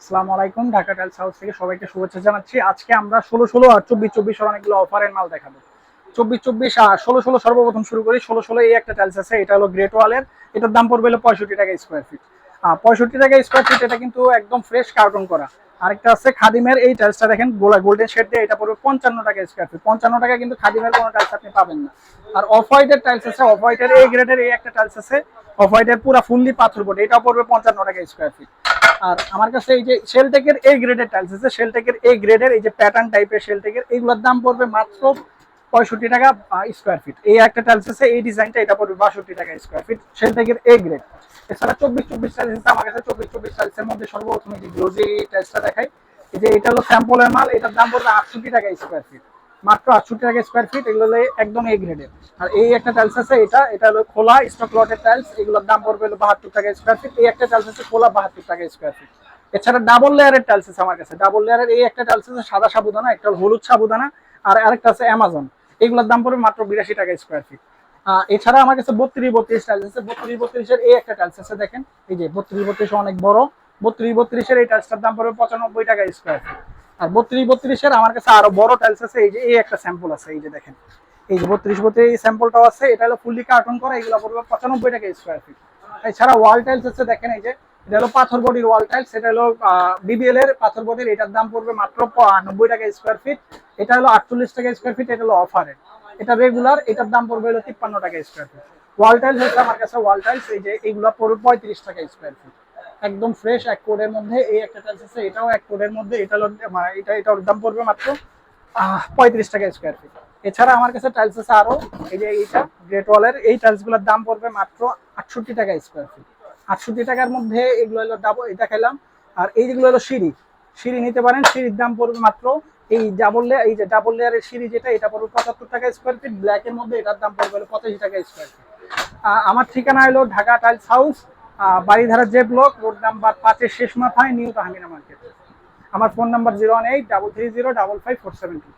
আসসালামু আলাইকুম, Dhaka tiles house থেকে সবাইকে শুভেচ্ছা জানাচ্ছি। আজকে আমরা ষোলো ষোলো আর চব্বিশ চব্বিশ অনেকগুলো অফারের মাল দেখাবো। চব্বিশ চব্বিশ আর ষোলো ষোলো সর্বপ্রথম শুরু করি। ষোলো ষোলো এই একটা টাইলস আছে, এটা হলো গ্রেট ওয়ালের এটার দাম পড়বে হলো পঁয়ষট্টি টাকা স্কোয়ার ফিট পঁয়ষট্টি টাকা স্কোয়ার ফিট এটা কিন্তু একদম ফ্রেশ কার্টন করা। আরেকটা আছে খাদিমের, এই টাইলসটা দেখেন, গোলা গোল্ডেন শেড দিয়ে এটা পড়বে পঞ্চান্ন টাকা স্কোয়ার ফিট পঞ্চান্ন টাকা কিন্তু খাদিমের কোনো টাইলস আপনি পাবেন না। আর অফ হোয়াইটের টাইলস আছে অফ হোয়াইটের এই গ্রেডের এই একটা টাইলস আছে অফ হোয়াইটের পুরো ফুললি পাথর বোর্ড এটা পড়বে পঞ্চান্ন টাকা স্কোয়ার ফিট আর আমার কাছে এই যে শেলটেকের এই গ্রেডের টাইলস আছে শেলটেকের এই গ্রেডের এই যে প্যাটার্ন টাইপের শেলটেকের এইগুলোর দাম পড়বে মাত্র পঁয়ষট্টি টাকা স্কোয়ার ফিট এই একটা টাইলস আছে, এই ডিজাইনটা এটা পড়বে বাষট্টি টাকা স্কোয়ার ফিট শেলটেকের এই গ্রেড এছাড়া চব্বিশ চব্বিশ টাইলস আছে, আমার কাছে চব্বিশ চব্বিশ টাইলসের মধ্যে সর্বপ্রথম যে গ্লোজি টাইলসটা দেখাই। যে এটা হলো স্যাম্পলের মাল, এটার দাম পড়বে আটষট্টি টাকা স্কোয়ার ফিট মাত্র আটষট্টি টাকা স্কোয়ার ফিট এগুলো একদম এই গ্রেডের আর এই একটা টাইলস আছে, এটা এটা হলো খোলা স্টক লটের টাইলস এগুলোর দাম পড়বে হলো বাহাত্তর টাকা স্কোয়ার ফিট এই একটা টাইলস আছে খোলা বাহাত্তর টাকা স্কোয়ার ফিট এছাড়া ডাবল লেয়ারের টাইলস আছে আমার কাছে। ডাবল লেয়ারের এই একটা টাইলস আছে সাদা সাবুদানা, একটা হলো হলুদ সাবুদানা, আর আরেকটা আছে অ্যামাজন এগুলোর দাম পড়বে মাত্র বিরাশি টাকা স্কোয়ার ফিট এছাড়া আমার কাছে বত্রিশ বত্রিশ টাইলস আছে। বত্রিশ বত্রিশের এই একটা টাইলস আছে, দেখেন। এই যে বত্রিশ বত্রিশ অনেক বড়। বত্রিশ বত্রিশের এই টাইলসটার দাম পড়বে পঁচানব্বই টাকা স্কোয়ার ফিট আর বত্রিশ বত্রিশের আমার কাছে আরও বড় টাইলস আছে, এই যে এই একটা স্যাম্পল আছে, এই যে দেখেন। এই যে বত্রিশ বত্রিশ স্যাম্পলটাও আছে, এটা হলো ফুললি কার্টন করা, এগুলো পড়বে পঁচানব্বই টাকা স্কোয়ার ফিট এছাড়া ওয়াল টাইলস আছে, দেখেন এই যে, এটা হলো পাথর বডির ওয়াল টাইলস এটা হলো বিবিএল এর পাথর বডির, এটার দাম পড়বে মাত্র নব্বই টাকা স্কোয়ার ফিট এটা হলো আটচল্লিশ টাকা স্কোয়ার ফিট এটা হলো অফারের এটা রেগুলার এটার দাম পড়বে হলো তিপ্পান্ন টাকা স্কোয়ার ফিট ওয়াল টাইলস হচ্ছে আমার কাছে ওয়াল টাইলস এই যে, এইগুলো পড়বে পঁয়ত্রিশ টাকা স্কোয়ার ফিট একদম ফ্রেশ এক কোডের মধ্যে, এই একটা টাইলস আছে, এটাও এক কোডের মধ্যে, এটা এটা এটার দাম পড়বে মাত্র পঁয়ত্রিশ টাকা স্কোয়ার ফিট এছাড়া আমার কাছে টাইলস আছে আরও, এই যে এইটা গ্রেট ওয়ালের এই টাইলসগুলোর দাম পড়বে মাত্র আটষট্টি টাকা স্কোয়ার ফিট আটষট্টি টাকার মধ্যে এগুলো হলো ডাবল এটা খেলাম, আর এই যেগুলো হলো সিঁড়ি সিঁড়ি নিতে পারেন, সিঁড়ির দাম পড়বে মাত্র, এই ডাবল লেয়ার এই যে ডাবল লেয়ারের সিঁড়ি যেটা, এটা পড়বে পঁচাত্তর টাকা স্কোয়ার ফিট ব্ল্যাকের মধ্যে এটার দাম পড়বে পঁচাশি টাকা স্কোয়ার ফিট আমার ঠিকানা হলো ঢাকা টাইলস হাউস বাড়িধারা যে ব্লক, রোড নাম্বার পাঁচের শেষ মাথায় নিউ তাহমিনা মার্কেট। আমার phone number zero one eight double three zero double five four seven two.